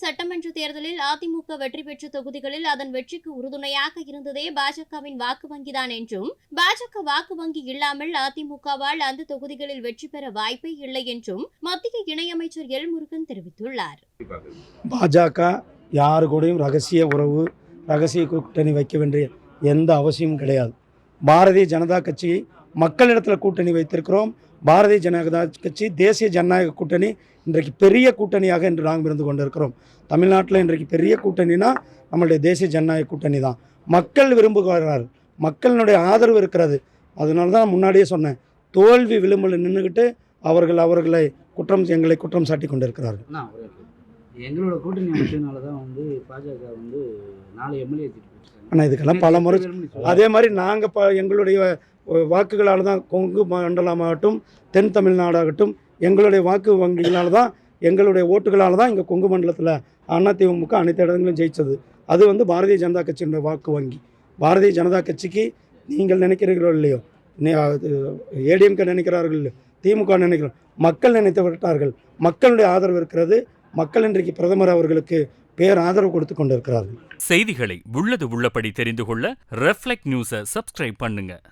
சட்டமன்ற தேர்தலில் அதிமுக வெற்றி பெற்ற தொகுதிகளில் அதன் வெற்றிக்கு உறுதுணையாக இருந்ததே பாஜகவின் வாக்கு வங்கிதான் என்றும் பாஜக வாக்கு வங்கி இல்லாமல் அதிமுகவால் அந்த தொகுதிகளில் வெற்றி பெற வாய்ப்பே இல்லை என்றும் மத்திய இணையமைச்சர் எல் முருகன் தெரிவித்துள்ளார். பாஜக யாரு கூடயும் ரகசிய உறவு ரகசிய கூட்டணி வைக்க வேண்டிய எந்த அவசியமும் கிடையாது. பாரதிய ஜனதா கட்சி மக்களிடத்தில் கூட்டணி வைத்திருக்கிறோம் பாரதிய ஜனதா கட்சி தேசிய ஜனநாயக கூட்டணி இன்றைக்கு பெரிய கூட்டணியாக இன்று நாங்கள் இருந்து கொண்டிருக்கிறோம் தமிழ்நாட்டில் இன்றைக்கு பெரிய கூட்டணினா நம்மளுடைய தேசிய ஜனநாயக கூட்டணி தான் மக்கள் விரும்புகிறார்கள் மக்களினுடைய ஆதரவு இருக்கிறது அதனால தான் முன்னாடியே சொன்னேன் தோல்வி விளிம்பில் நின்றுக்கிட்டு அவர்கள் அவர்களை குற்றம் எங்களை குற்றம் சாட்டி கொண்டிருக்கிறார்கள். எங்களோட கூட்டணி அமைச்சதுனால தான் வந்து பாஜக வந்து நாலு எம்எல்ஏ. ஆனால் இதுக்கெல்லாம் பல முறை. அதே மாதிரி நாங்கள் ப எங்களுடைய வாக்குகளால் தான் கொங்கு மண்டலமாகட்டும் தென் தமிழ்நாடாகட்டும் எங்களுடைய வாக்கு வங்கிகளால் தான் எங்களுடைய ஓட்டுகளால் தான் இங்கே கொங்கு மண்டலத்தில் அதிமுக அனைத்து இடங்களிலும் ஜெயித்தது அது வந்து பாரதிய ஜனதா கட்சியினுடைய வாக்கு வங்கி. பாரதிய ஜனதா கட்சிக்கு நீங்கள் நினைக்கிறீர்களோ இல்லையோ? ஏடிஎம்கே நினைக்கிறார்கள் இல்லையோ? திமுக நினைக்கிறோம். மக்கள் நினைத்து விட்டார்கள். மக்களுடைய ஆதரவு இருக்கிறது. மக்கள் இன்றைக்கு பிரதமர் அவர்களுக்கு பேர் ஆதரவு கொடுத்து கொண்டிருக்கிறார்கள். செய்திகளை உள்ளது உள்ளபடி தெரிந்து கொள்ள ரெஃப்ளெக்ட் நியூஸை சப்ஸ்கிரைப் பண்ணுங்க.